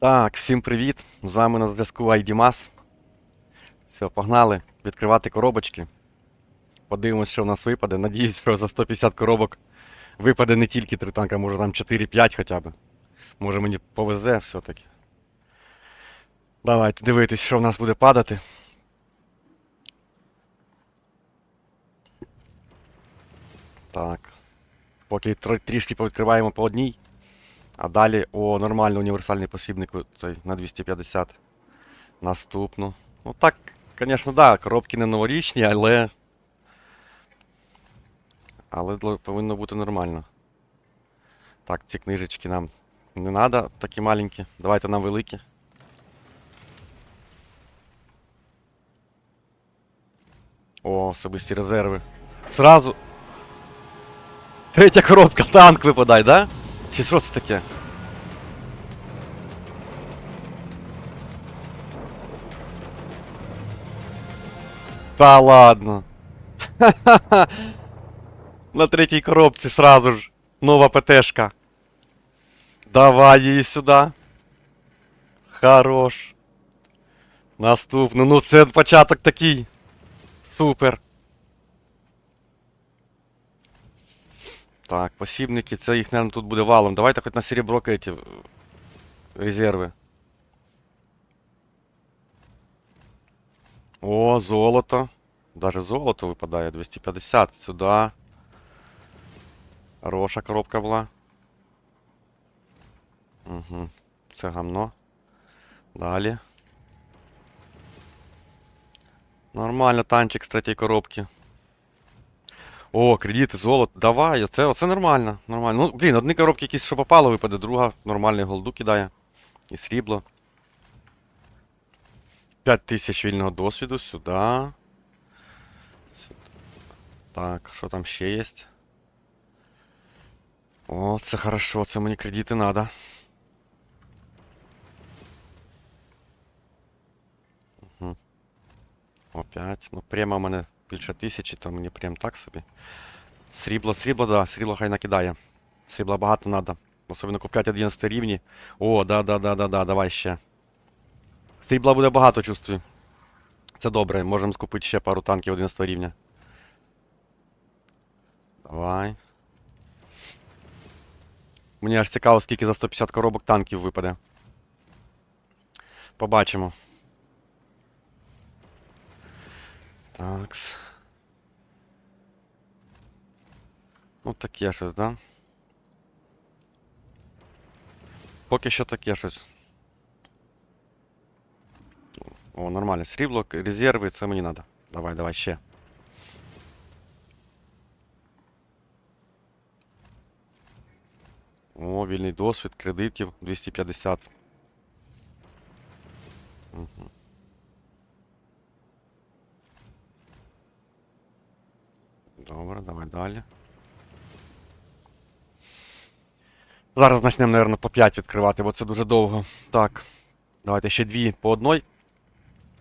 Так, всім привіт! З вами на зв'язку IDMAS. Все, погнали відкривати коробочки. Подивимось, що в нас випаде. Надіюсь, що за 150 коробок випаде не тільки 3 танка, може там 4-5 хоча б. Може мені повезе все-таки. Давайте дивитись, що в нас буде падати. Так. Поки трішки повідкриваємо по одній. А далі, о, нормальний універсальний посібник цей на 250. Наступну. Ну так, звісно, да, коробки не новорічні, але. Але повинно бути нормально. Так, ці книжечки нам не треба, такі маленькі. Давайте нам великі. О, особисті резерви. Сразу. Третя коробка, танк випадає, да? Що це таке? Та ладно. На третій коробці сразу ж. Нова ПТшка. Давай її сюди. Хорош. Наступну. Ну це початок такий. Супер. Так, посібники, це їх, наверное, тут буде валом. Давайте хоч на серебро эти резерви. О, золото. Даже золото випадає. 250. Сюди. Хороша коробка була. Угу. Це гамно. Далі. Нормально, танчик з третьої коробки. О, кредити, золото. Давай, оце, оце нормально. Нормально. Ну, блін, одні коробки якісь, що попало, випаде, друга нормальний голду кидає. І срібло. 5 тисяч вільного досвіду сюди. Так, що там ще є? О, це хорошо, це мені кредити надо. Угу. Опять. Ну, прямо в мене більше тисячі, то мені прям так собі. Срібло, срібло, да, срібло хай накидає. Срібла багато надо. Особливо купляти 11 рівні. О, да, да, да, да, да, давай ще. Срібла буде багато, чувствую. Це добре, можемо скупити ще пару танків 11 рівня. Давай. Мені аж цікаво, скільки за 150 коробок танків випаде. Побачимо. Такс. Ну, таке щось, да? Поки що таке щось. О, нормально. Срібло, к- резерви, це мені треба. Давай, давай, ще. О, вільний досвід, кредитів 250. Добре, давай далі. Зараз почнемо, мабуть, по 5 відкривати, бо це дуже довго. Так. Давайте ще дві по одной,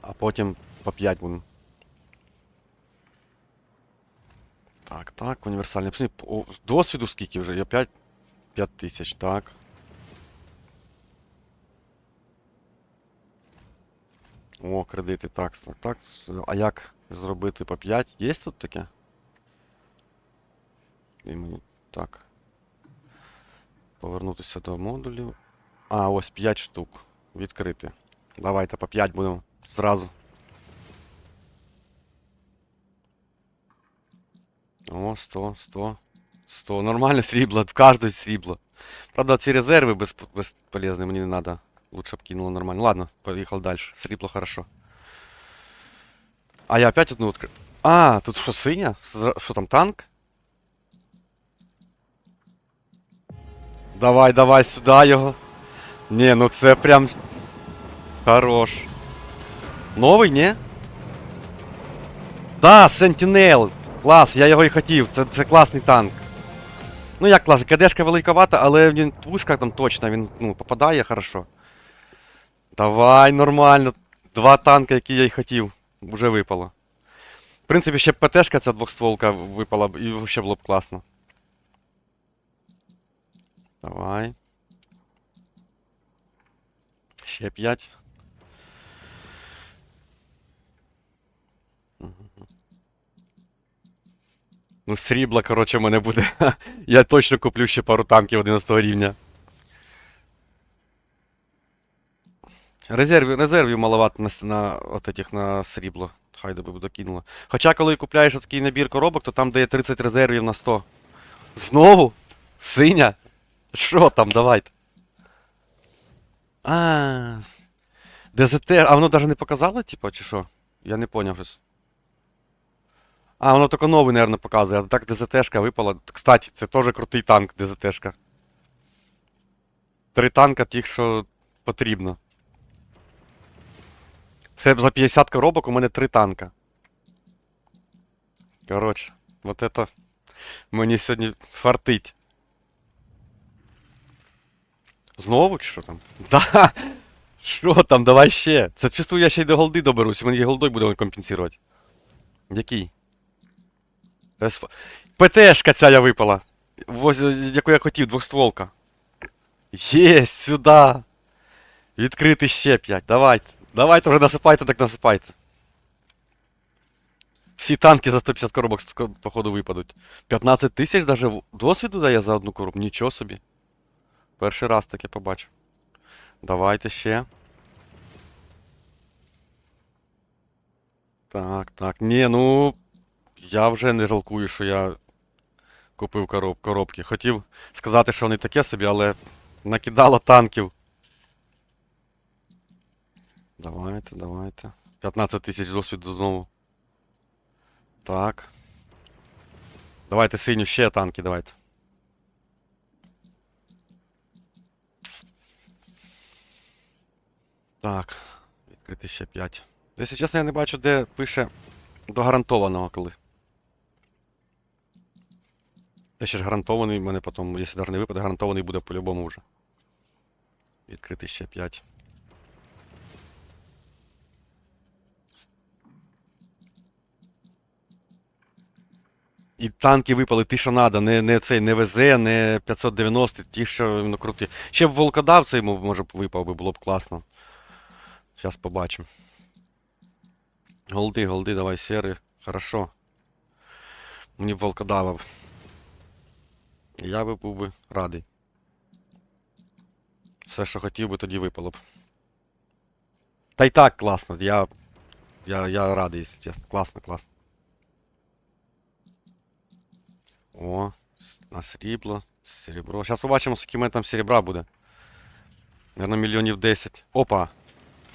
а потім по 5 будемо. Так, так, універсальний. О, досвіду скільки вже? Я 5, 5 тисяч, так. О, кредити, так, так. А як зробити по 5? Є тут таке? І мені. Так. Повернутися до модулів. А, ось 5 штук. Відкрити. Давайте по 5 будемо зразу. О, 100, 100, 100. Нормально срібло, в кожної срібло. Правда, ці резерви без, безполезні, мені не надо. Лучше б кинуло нормально. Ладно, поїхав далі. Срібло хорошо. А я опять одну відкрив. А, тут що, синя? Що там, танк? Давай, давай сюди його. Ні, ну це прям. Хорош. Новий, ні? Да, Sentinel. Клас, я його і хотів. Це, це класний танк. Ну як класний, КДшка великовата, але він пушка там точно, він ну, попадає хорошо. Давай, нормально. Два танка, які я й хотів. Вже випало. В принципі, ще б ПТшка ця двохстволка випала б і взагалі було б класно. Давай. Ще 5. Ну, срібла, коротше, в мене буде. Я точно куплю ще пару танків 11 рівня. Резервів, резервів маловато на, на от этих на срібло. Хай би буде кинуло. Хоча, коли купляєш такий набір коробок, то там дає 30 резервів на 100. Знову? Синя? Що там, давайте. А. ДЗТ, а воно навіть не показало, типа, чи що? Я не поняв щось. А, воно тільки новий, наверное, показує. А так ДЗТшка випала. Кстати, це теж крутий танк, ДЗТшка. Три танка тих, що потрібно. Це за 50 коробок у мене три танка. Коротше, вот это мені сьогодні фартить. Знову чи що там? Да! Що там, давай ще. Це чувствую, я ще й до голди доберусь, мені голдой буде компенсувати. Який? ПТшка ця я випала. Воз, яку я хотів, двохстволка. Єсть, сюди. Відкрити ще 5. Давайте. Давайте вже насипайте, так насипайте. Всі танки за 150 коробок походу випадуть. 15 тисяч даже досвіду дає за одну коробку. Нічого собі. Перший раз таке побачив. Давайте ще. Так, так. Ні, ну. Я вже не жалкую, що я купив короб, коробки. Хотів сказати, що вони таке собі, але накидало танків. Давайте, давайте. 15 тисяч досвіду знову. Так. Давайте синю ще танки, давайте. Так. Відкрити ще 5. Якщо чесно, я не бачу, де пише до гарантованого коли. Те ще ж гарантований, в мене потім, якщо даже не випаде, гарантований буде по-любому вже. Відкрити ще 5. І танки випали ті, що надо, не, не цей, не ВЗ, не 590, ті, що ну, круті. Ще б волкодав цей може випав би, було б класно. Зараз побачимо. Голди, голди, давай, сери. Хорошо. Мені б волкодава. Я би був би радий. Все, що хотів би, тоді випало б. Та й так класно, я. Я, я радий, якщо чесно. Класно, класно. О, на срібло, серебро. Зараз побачимо, скільки мене там серебра буде. Наверно, мільйонів 10. Опа!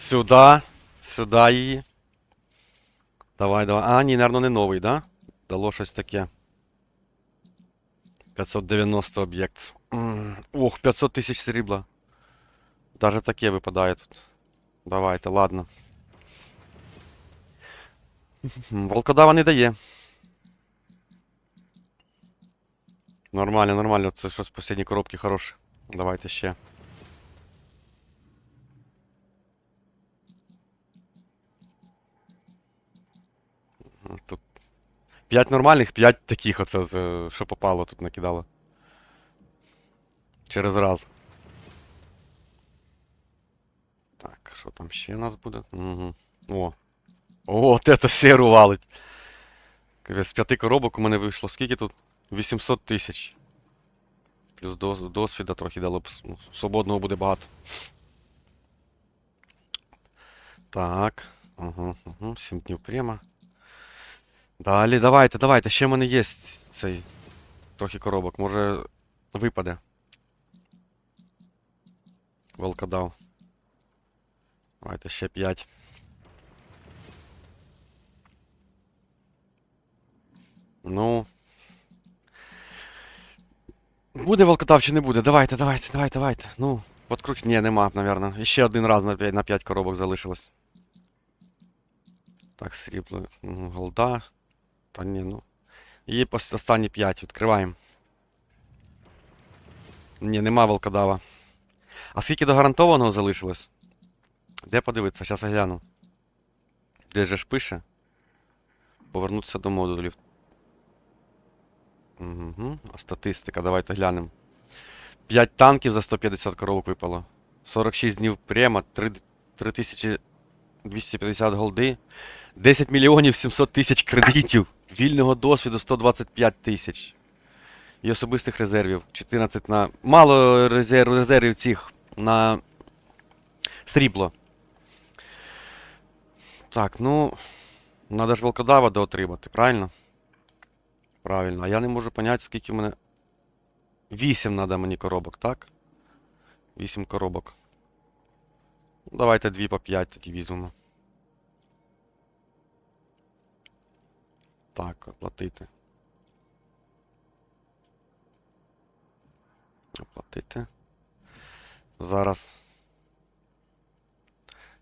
Сюди. Сюди її. Давай, давай. А, ні, наверно, не новий, да? Дало щось таке. 590 об'єкт. Ох, 500 тисяч срібла. Даже таке випадає тут. Давайте, ладно. Волкодава не дає. Нормально, нормально. Це щось останні коробки хороші. Давайте ще. Тут 5 нормальних, 5 таких оце, що попало тут накидало. Через раз. Так, що там ще у нас буде? Угу. О. О, от это серу валить. З п'яти коробок у мене вийшло скільки тут? 800 тисяч. Плюс дос- досвіда трохи дало б. ну, Свободного буде багато. Так. Угу, угу. 7 днів прямо. Далі, давайте, давайте. Ще в мене є цей трохи коробок. Може випаде. Волкодав. Давайте ще 5. Ну. Буде волкодав чи не буде? Давайте, давайте, давайте, давайте. Ну, подкруть. Ні, нема, напевно. І ще один раз на 5, на 5 коробок залишилось. Так, срібло. Мгм, Голда. Та ні, ну. І останні 5. Відкриваємо. Ні, нема волкодава. А скільки до гарантованого залишилось? Де подивитися? Зараз я гляну. Де же ж пише? Повернутися до модулів. Угу. Статистика, давайте глянемо. 5 танків за 150 коробок випало. 46 днів према, 3250 голди, 10 мільйонів 700 тисяч кредитів, вільного досвіду 125 тисяч. І особистих резервів 14 на. Мало резерв, резервів цих на срібло. Так, ну. Надо ж волкодава доотримати, правильно? Правильно. А я не можу поняти, скільки в мене. 8 надо мені коробок, так? 8 коробок. Ну, Давайте 2 по 5 тоді візьмемо. Так, оплатити. Оплатити. Зараз.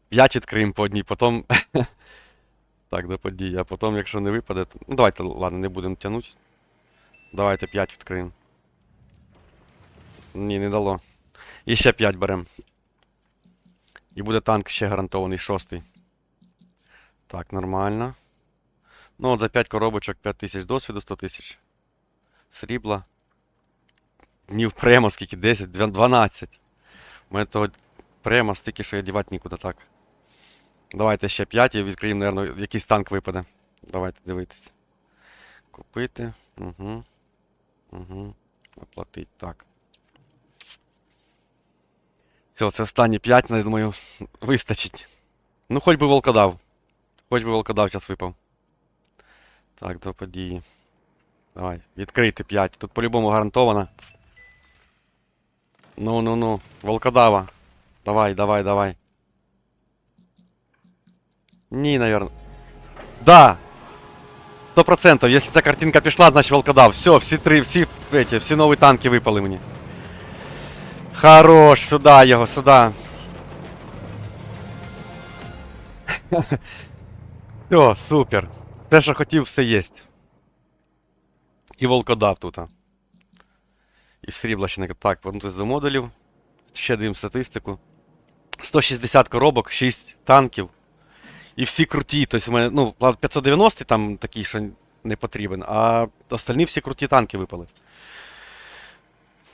5 відкриємо по одній, потім. так, до події. А потім, якщо не випаде, то. Ну давайте, ладно, не будемо тягнути. Давайте 5 відкриємо. Ні, не дало. І ще 5 беремо. І буде танк ще гарантований, шостий. Так, нормально. Ну, от за 5 коробочок 5 тисяч досвіду, 100 тисяч. Срібла. Днів премо скільки? 10, 12. У мене того премо стільки, що я дівати нікуди так. Давайте ще 5 і відкриємо, мабуть, якийсь танк випаде. Давайте дивитися. Купити. Угу. Угу. Оплатить. Так. Все, це останні 5, я думаю, вистачить. Ну, хоч би волкодав. Хоч би волкодав зараз випав. Так, до події. Давай, відкрити 5. Тут по-любому гарантовано. Ну, ну, ну. Волкодава. Давай, давай, давай. Ні, наверное. Да! Сто процентов. Если ця картинка пішла, значить волкодав. Все, всі три, всі, эти, всі нові танки випали мені. Хорош, сюда його, сюда. Все, супер. Те, що хотів, все єсть. І волкодав тут. І срібла ще не так, повернутися до модулів. Ще дивимо статистику. 160 коробок, 6 танків. І всі круті. Тобто в мене, ну, 590 там такий, що не потрібен, а остальні всі круті танки випали.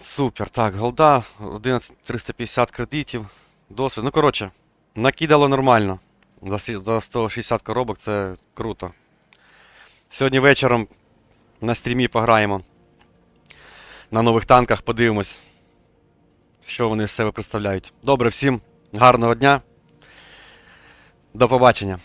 Супер. Так, голда, 11350 кредитів. Досвід. Ну, коротше, накидало нормально. За 160 коробок це круто. Сьогодні вечором на стрімі пограємо. На нових танках подивимось, що вони з себе представляють. Добре, всім гарного дня. До побачення.